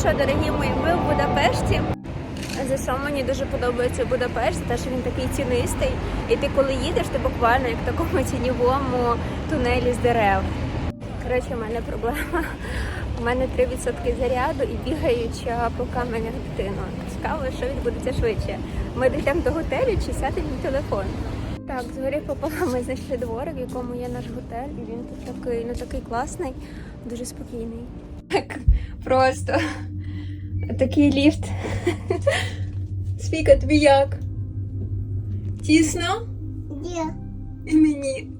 що, дорогі мої, ми в Будапешті. За що мені дуже подобається Будапешт, те, що він такий тінистий. І ти коли їдеш, ти буквально як в такому тіньовому тунелі з дерев. Коротше, в мене проблема. У мене 3% заряду і бігаюча по каменях дитину. Цікаво, що відбудеться швидше. Ми дійдемо до готелю чи сядемо на телефон. Так, згорі пополам ми знайшли дворик, в якому є наш готель, і він тут такий, ну такий класний, дуже спокійний. Так, просто такий ліфт. Свіка, тобі як? Тісно? Где? І мені.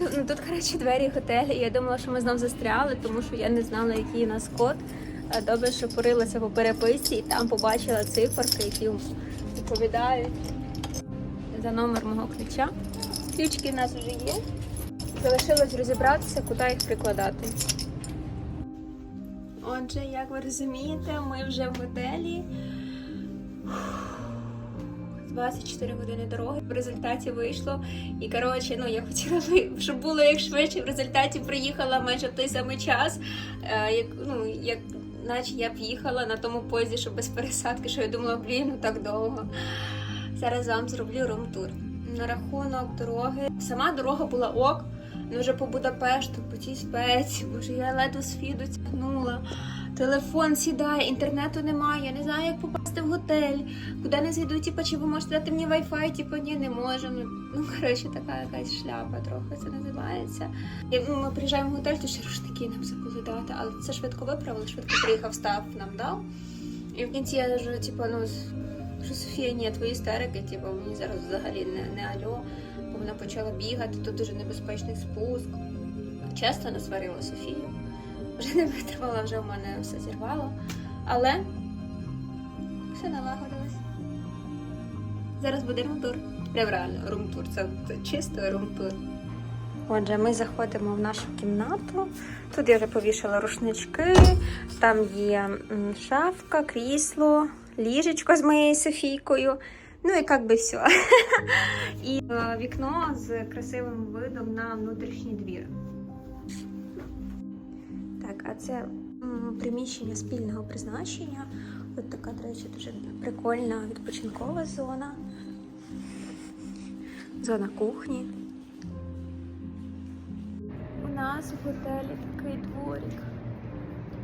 Ну тут, коротше, двері готелю. і Я думала, що ми знов застряли, тому що я не знала, який у нас код. Добре, що порилася по переписці і там побачила циферки, які відповідають за номер мого ключа. Ключки в нас вже є. Залишилось розібратися, куди їх прикладати. Отже, як ви розумієте, ми вже в готелі. 24 години дороги. В результаті вийшло. І коротше, ну я хотіла би, щоб було як швидше. В результаті приїхала майже в той самий час. Е, як, ну, як, наче я б їхала на тому поїзді, що без пересадки, що я думала, блін, ну так довго. Зараз вам зроблю рум-тур. На рахунок дороги. Сама дорога була ок. Ну вже по Будапешту, по цій спеці, боже, я ледве з фіду тягнула. Телефон сідає, інтернету немає, я не знаю, як попасти в готель, куди не зайду, типу, чи ви можете дати мені Wi-Fi, типу, ні, не можемо. Ну, коротше, така якась шляпа трохи це називається. І, ну, ми приїжджаємо в готель, то ще рушники нам забули дати, але це швидко виправили, швидко приїхав став, нам дав. І в кінці я вже, типу, ну, що Софія, ні, твої істерики, типу, мені зараз взагалі не, не альо, вона почала бігати, тут дуже небезпечний спуск. Чесно насварила Софію. Вже не витримала, вже в мене все зірвало. Але все налагодилось. Зараз буде румтур. Прям реально румтур. Це чисто румтур. Отже, ми заходимо в нашу кімнату. Тут я вже повішала рушнички, там є шафка, крісло, ліжечко з моєю Софійкою. Ну і як би все. І е, вікно з красивим видом на внутрішній двір. Так, а це приміщення спільного призначення. Ось така, до речі, дуже прикольна відпочинкова зона. Зона кухні. У нас в готелі такий дворик.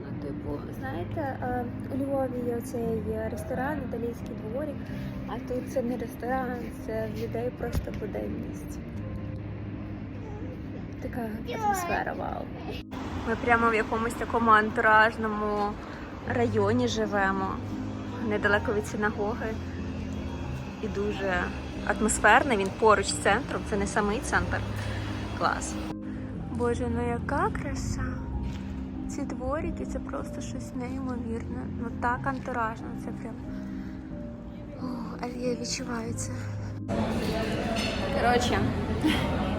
Ну, типу, знаєте, е, у Львові є цей ресторан, італійський дворик, тут це не ресторан, це в людей просто буденність. Така атмосфера, вау. Ми прямо в якомусь такому антуражному районі живемо, недалеко від синагоги. І дуже атмосферний, він поруч з центром, це не самий центр. Клас. Боже, ну яка краса! Ці дворики це просто щось неймовірне. Ну так антуражно, це прям. О, я відчуваю це. Коротше,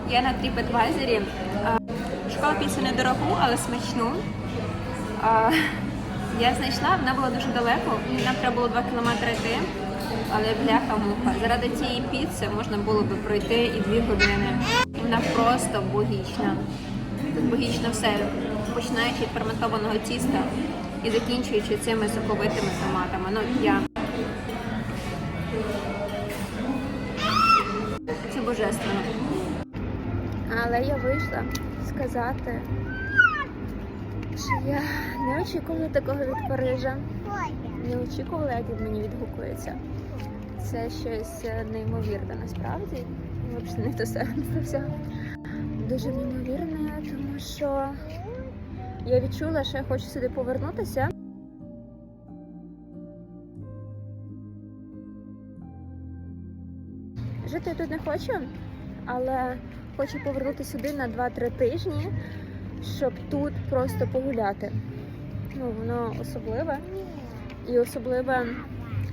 я на TripAdvisor а, шукала піцу недорогу, але смачну. Я знайшла, вона була дуже далеко, нам треба було 2 кілометри йти. Але бляха-муха. Заради цієї піци можна було би пройти і 2 години. Вона просто богічна. Богічно все, починаючи від ферментованого тіста і закінчуючи цими соковитими томатами. Ну, я. Божественно. Але я вийшла сказати, що я не очікувала такого від Парижа. Не очікувала, як він мені відгукується. Це щось е, неймовірне насправді. Взагалі не про все. Дуже неймовірне, тому що я відчула, що я хочу сюди повернутися. Жити я тут не хочу, але хочу повернутися сюди на 2-3 тижні, щоб тут просто погуляти. Ну, воно особливе. І особливе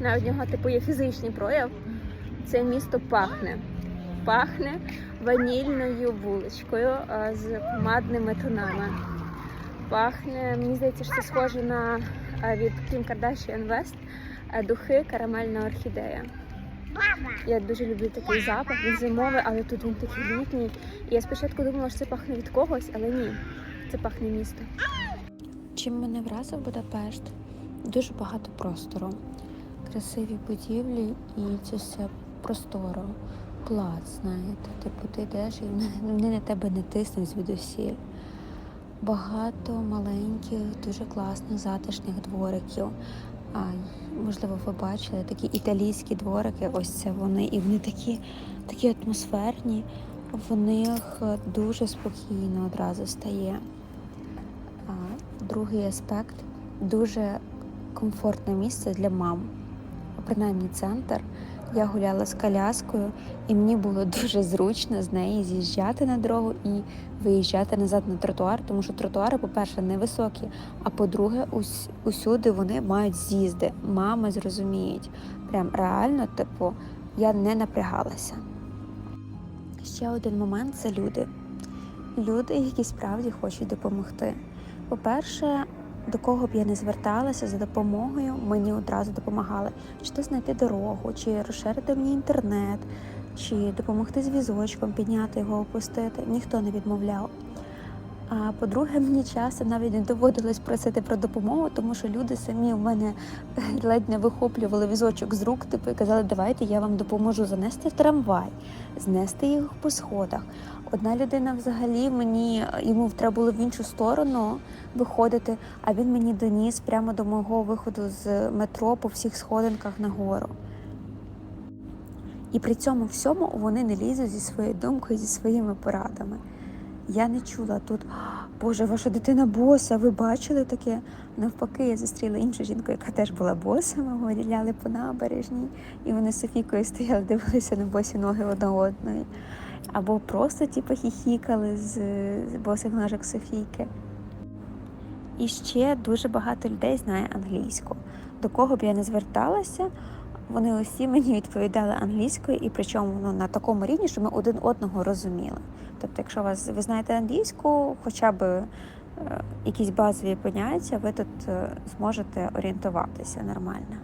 навіть в нього типу є фізичний прояв. Це місто пахне. Пахне ванільною булочкою з помадними тонами. Пахне, мені здається, що схоже на від Kardashian West а, духи карамельна орхідея. Я дуже люблю такий запах, він зимовий, але тут він такий літній. І я спочатку думала, що це пахне від когось, але ні, це пахне місто. Чим мене вразив Будапешт? дуже багато простору, красиві будівлі, і це все просторо, плац, знаєте. Типу, ти йдеш і вони на тебе не тиснуть звідусіль. Багато маленьких, дуже класних, затишних двориків. А, можливо, ви бачили такі італійські дворики, ось це вони, і вони такі, такі атмосферні, в них дуже спокійно одразу стає. А, другий аспект дуже комфортне місце для мам. Принаймні центр. Я гуляла з коляскою, і мені було дуже зручно з неї з'їжджати на дорогу і виїжджати назад на тротуар, тому що тротуари, по-перше, невисокі, а по-друге, ус- усюди вони мають з'їзди. Мами зрозуміють. Прям реально, типу, я не напрягалася. Ще один момент це люди. Люди, які справді хочуть допомогти. По-перше, до кого б я не зверталася за допомогою, мені одразу допомагали. Чи то знайти дорогу, чи розширити мені інтернет, чи допомогти з візочком, підняти його, опустити. Ніхто не відмовляв. А по-друге, мені часто навіть не доводилось просити про допомогу, тому що люди самі в мене ледь не вихоплювали візочок з рук, типу і казали, давайте я вам допоможу занести в трамвай, знести їх по сходах. Одна людина взагалі мені йому треба було в іншу сторону виходити, а він мені доніс прямо до мого виходу з метро по всіх сходинках нагору. І при цьому всьому вони не лізуть зі своєю думкою, зі своїми порадами. Я не чула тут, Боже, ваша дитина боса, ви бачили таке? Навпаки, я зустріла іншу жінку, яка теж була боса, ми гуляли по набережній, і вони з Софійкою стояли, дивилися на босі ноги одна одної. Або просто типу, хіхікали з, босих ножок Софійки. І ще дуже багато людей знає англійську. До кого б я не зверталася, вони усі мені відповідали англійською, і причому ну, на такому рівні, що ми один одного розуміли. Тобто, якщо вас ви знаєте англійську, хоча б е, якісь базові поняття, ви тут е, зможете орієнтуватися нормально.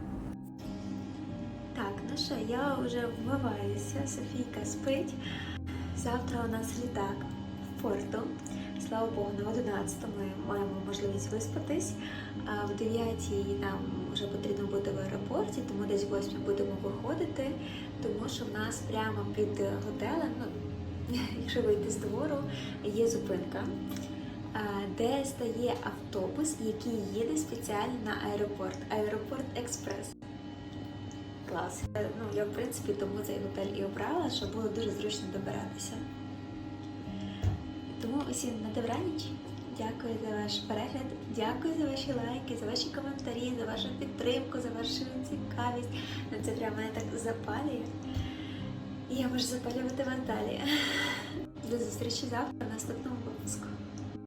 Так, ну що, я вже вмиваюся, Софійка спить. Завтра у нас літак в порту. Слава Богу, на 11 ми маємо можливість виспатись. В 9 нам вже потрібно бути в аеропорті, тому десь в 8 будемо виходити, тому що в нас прямо під готелем, ну, якщо вийти з двору, є зупинка, де стає автобус, який їде спеціально на аеропорт. Аеропорт Експрес. Клас. Е, Ну, я в принципі тому цей готель і обрала, щоб було дуже зручно добиратися. Тому усім на добраніч. Дякую за ваш перегляд, дякую за ваші лайки, за ваші коментарі, за вашу підтримку, за вашу цікавість. Ну, Це прямо мене так запалює. І я можу запалювати вас далі. До зустрічі завтра в наступному випуску.